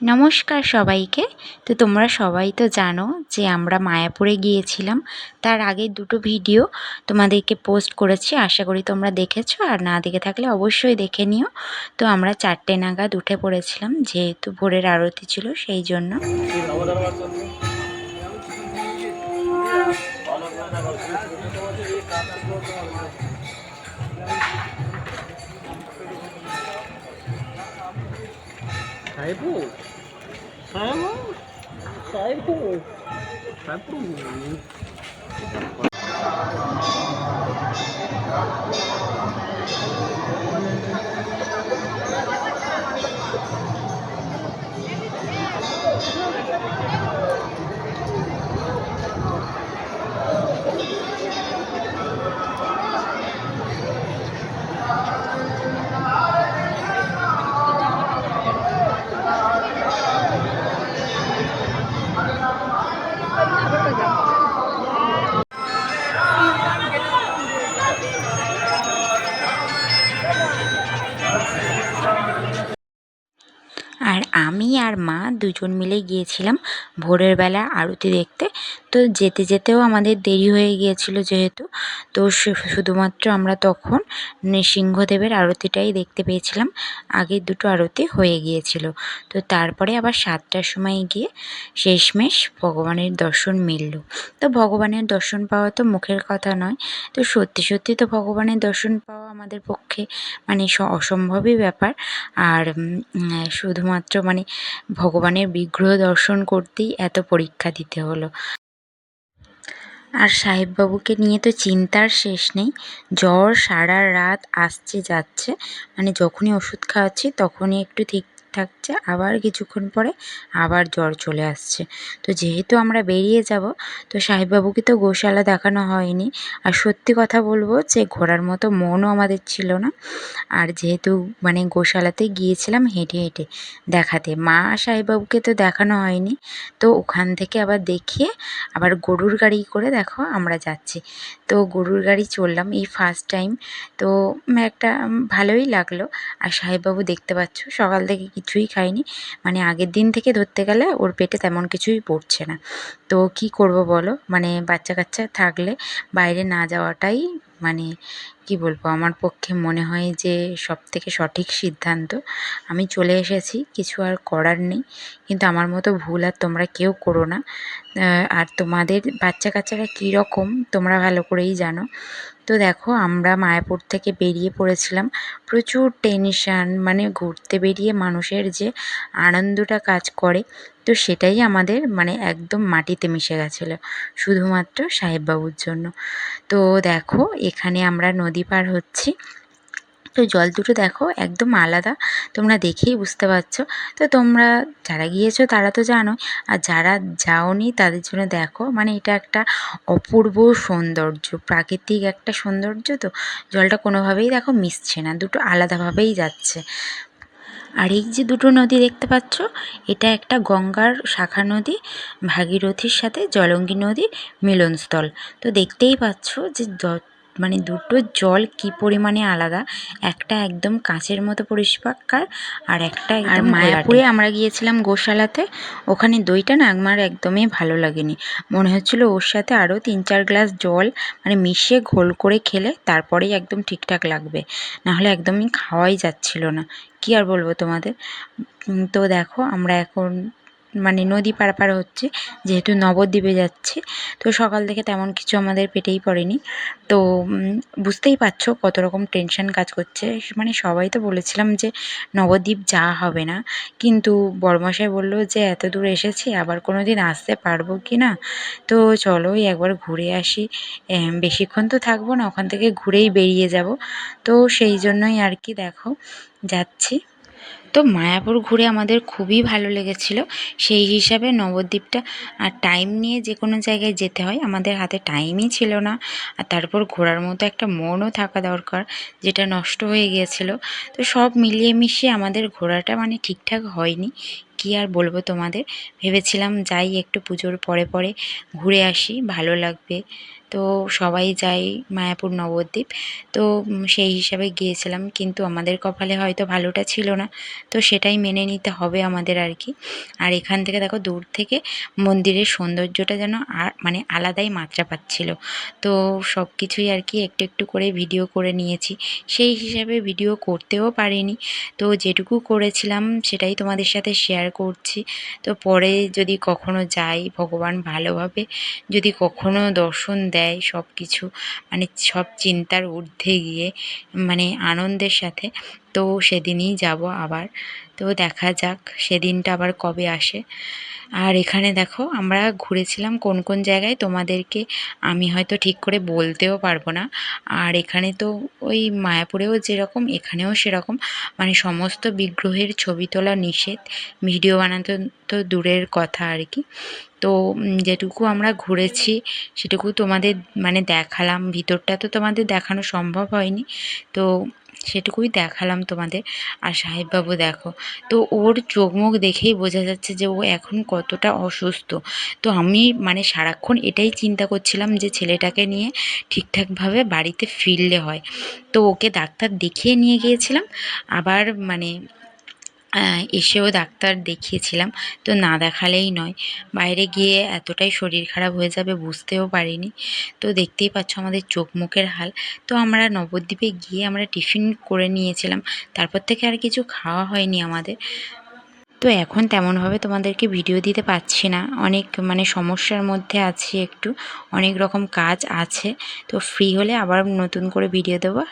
নমস্কার সবাইকে। তো তোমরা সবাই তো জানো যে আমরা মায়াপুরে গিয়েছিলাম। তার আগে দুটো ভিডিও তোমাদেরকে পোস্ট করেছি। আশা করি তোমরা দেখেছ। আর না দেখে থাকলে অবশ্যই দেখে নিও। তো আমরা চারটে নাগাদ উঠে পড়েছিলাম, যেহেতু ভোরের আরতি ছিল, সেই জন্য। Vamos. Sai pro mundo. Sai pro mundo. Thank আর আমি আর মা দুজন মিলে গিয়েছিলাম ভোরের বেলা আরতি দেখতে। তো যেতে যেতেও আমাদের দেরি হয়ে গিয়েছিল যেহেতু। তো শুধুমাত্র আমরা তখন নৃসিংহদেবের আরতিটাই দেখতে পেয়েছিলাম। আগে দুটো আরতি হয়ে গিয়েছিল। তো তারপরে আবার সাতটার সময় গিয়ে শেষমেশ ভগবানের দর্শন মিলল। তো ভগবানের দর্শন পাওয়া তো মুখের কথা নয়। তো সত্যি সত্যি তো ভগবানের দর্শন পাওয়া আমাদের পক্ষে মানে অসম্ভবই ব্যাপার। আর শুধুমাত্র মানে ভগবানের বিগ্রহ দর্শন করতেই এত পরীক্ষা দিতে হলো। আর সাহেববাবুকে নিয়ে তো চিন্তার শেষ নেই। জ্বর সারা রাত আসছে যাচ্ছে মানে যখনই ওষুধ খাওয়াচ্ছি তখনই একটু ঠিক থাকছে, আবার কিছুক্ষণ পরে আবার জ্বর চলে আসছে। তো যেহেতু আমরা বেরিয়ে যাব, তো সাহেববাবুকে তো গোশালা দেখানো হয়নি। আর সত্যি কথা বলব যে ঘোরার মতো মনও আমাদের ছিল না। আর যেহেতু মানে গোশালাতে গিয়েছিলাম হেঁটে হেঁটে দেখাতে, মা সাহেববাবুকে তো দেখানো হয়নি। তো ওখান থেকে আবার দেখিয়ে আবার গরুর গাড়ি করে দেখো আমরা যাচ্ছি। তো গরুর গাড়ি চললাম এই ফার্স্ট টাইম তো একটা ভালোই লাগল। আর সাহেববাবু দেখতে পাচ্ছ সকাল থেকে কিছুই খায়নি মানে আগের দিন থেকে ধরতে গেলে ওর পেটে তেমন কিছুই পড়ছে না। তো কি করব বলো? মানে বাচ্চা কাচ্চা থাকলে বাইরে না যাওয়াটাই মানে কি বলব, আমার পক্ষে মনে হয় যে সব থেকে সঠিক সিদ্ধান্ত। আমি চলে এসেছি, কিছু আর করার নেই। কিন্তু আমার মতো ভুল আর তোমরা কেউ করো না। আর তোমাদের বাচ্চা কাচ্চারা কীরকম তোমরা ভালো করেই জানো। তো দেখো, আমরা মায়াপুর থেকে বেরিয়ে পড়েছিলাম। প্রচুর টেনশান মানে ঘুরতে বেরিয়ে মানুষের যে আনন্দটা কাজ করে। তো সেটাই আমাদের মানে একদম মাটিতে মিশে গেছিল, শুধুমাত্র সাহেববাবুর জন্য। তো দেখো, এখানে আমরা নদী পার হচ্ছি। তো জল দুটো দেখো একদম আলাদা, তোমরা দেখেই বুঝতে পারছ। তো তোমরা যারা গিয়েছো তারা তো জানো আর যারা যাওনি তাদের জন্য দেখো মানে এটা একটা অপূর্ব সৌন্দর্য, প্রাকৃতিক একটা সৌন্দর্য তো, জলটা কোনোভাবেই দেখো মিশছে না, দুটো আলাদাভাবেই যাচ্ছে। আর এই যে দুটো নদী দেখতে পাচ্ছ, এটা একটা গঙ্গার শাখা নদী, ভাগীরথীর সাথে জলঙ্গী নদীর মিলনস্থল। তো দেখতেই পাচ্ছ যে মানে দুটো জল কি পরিমাণে আলাদা? একটা একদম কাঁচের মতো পরিষ্কার আর একটা আর একদম মায়াপুরে আমরা গিয়েছিলাম গোশালাতে। ওখানে দইটা না আমার একদমই ভালো লাগেনি। মনে হচ্ছিল ওর সাথে আরও তিন চার গ্লাস জল মানে মিশিয়ে ঘোল করে খেলে তারপরেই একদম ঠিকঠাক লাগবে। নাহলে একদমই খাওয়াই যাচ্ছিল না। কি আর বলব তোমাদের? তো দেখো আমরা এখন মানে নদী পারাপার হচ্ছে, যেহেতু নবদ্বীপে যাচ্ছে, তো সকাল থেকে তেমন কিছু আমাদের পেটেই পড়েনি। তো বুঝতেই পারছ কত রকম টেনশন কাজ করছে। মানে সবাই তো বলেছিলাম যে নবদ্বীপ যাওয়া হবে না, কিন্তু বড়মশাই বলল যে এত দূর এসেছি, আবার কোনো দিন আসতে পারব কি না? তো চলো একবার ঘুরে আসি। বেশিক্ষণ তো থাকব না, ওখান থেকে ঘুরেই বেরিয়ে যাব। তো সেই জন্যই আর কি দেখো, যাচ্ছি। তো মায়াপুর ঘুরে আমাদের খুবই ভালো লেগেছিল। সেই হিসাবে নবদ্বীপটা আর টাইম নিয়ে যে কোনো জায়গায় যেতে হয়, আমাদের হাতে টাইমই ছিল না। আর তারপর ঘোরার মতো একটা মনও থাকা দরকার, যেটা নষ্ট হয়ে গিয়েছিল। তো সব মিলিয়ে মিশিয়ে আমাদের ঘোরাটা মানে ঠিকঠাক হয়নি। কী আর বলব তোমাদের? ভেবেছিলাম যাই একটু পুজোর পরে পরে ঘুরে আসি, ভালো লাগবে। তো সবাই যাই মায়াপুর নবদ্বীপ। তো সেই হিসাবে গিয়েছিলাম, কিন্তু আমাদের কপালে হয়তো ভালোটা ছিল না। তো সেটাই মেনে নিতে হবে আমাদের আর কি। আর এখান থেকে দেখো দূর থেকে মন্দিরের সৌন্দর্যটা যেন আর মানে আলাদাই মাত্রা পাচ্ছিল। তো সব কিছুই আর কি একটু একটু করে ভিডিও করে নিয়েছি। সেই হিসাবে ভিডিও করতেও পারিনি। তো যেটুকু করেছিলাম সেটাই তোমাদের সাথে শেয়ার করছি। তো পরে যদি কখনো যাই, ভগবান ভালোভাবে যদি কখনো দর্শন দেয় সব কিছু মানে সব চিন্তার ঊর্ধ্বে গিয়ে মানে আনন্দের সাথে, তো সেদিনই যাব আবার। তো দেখা যাক সেদিনটা আবার কবে আসে। আর এখানে দেখো, আমরা ঘুরেছিলাম কোন কোন জায়গায় তোমাদেরকে আমি হয়তো ঠিক করে বলতেও পারব না। আর এখানে তো ওই মায়াপুরেও যেরকম, এখানেও সেরকম। মানে সমস্ত বিগ্রহের ছবি তোলা নিষেধ, ভিডিও বানাতে তো দূরের কথা আর কি। তো যেটুকু আমরা ঘুরেছি, সেটুকু তোমাদের মানে দেখালাম। ভিতরটা তো তোমাদের দেখানো সম্ভব হয়নি। তো সেটুকুই দেখালাম তোমাদের। আর সাহেববাবু দেখো, তো ওর চোখ মুখ দেখেই বোঝা যাচ্ছে যে ও এখন কতটা অসুস্থ। তো আমি মানে সারাক্ষণ এটাই চিন্তা করছিলাম যে ছেলেটাকে নিয়ে ঠিকঠাকভাবে বাড়িতে ফিরলে হয়। তো ওকে ডাক্তার দেখিয়ে নিয়ে গিয়েছিলাম, আবার মানে এসেও ডাক্তার দেখিয়েছিলাম। তো না দেখালেই নয়। বাইরে গিয়ে এতটাই শরীর খারাপ হয়ে যাবে বুঝতেও পারিনি। তো দেখতেই পাচ্ছ আমাদের চোখ মুখের হাল। তো আমরা নবদ্বীপে গিয়ে আমরা টিফিন করে নিয়েছিলাম। তারপর থেকে আর কিছু খাওয়া হয়নি আমাদের। তো এখন তেমনভাবে তোমাদেরকে ভিডিও দিতে পারছি না। অনেক মানে সমস্যার মধ্যে আছি একটু। অনেক রকম কাজ আছে। তো ফ্রি হলে আবার নতুন করে ভিডিও দেবো। আর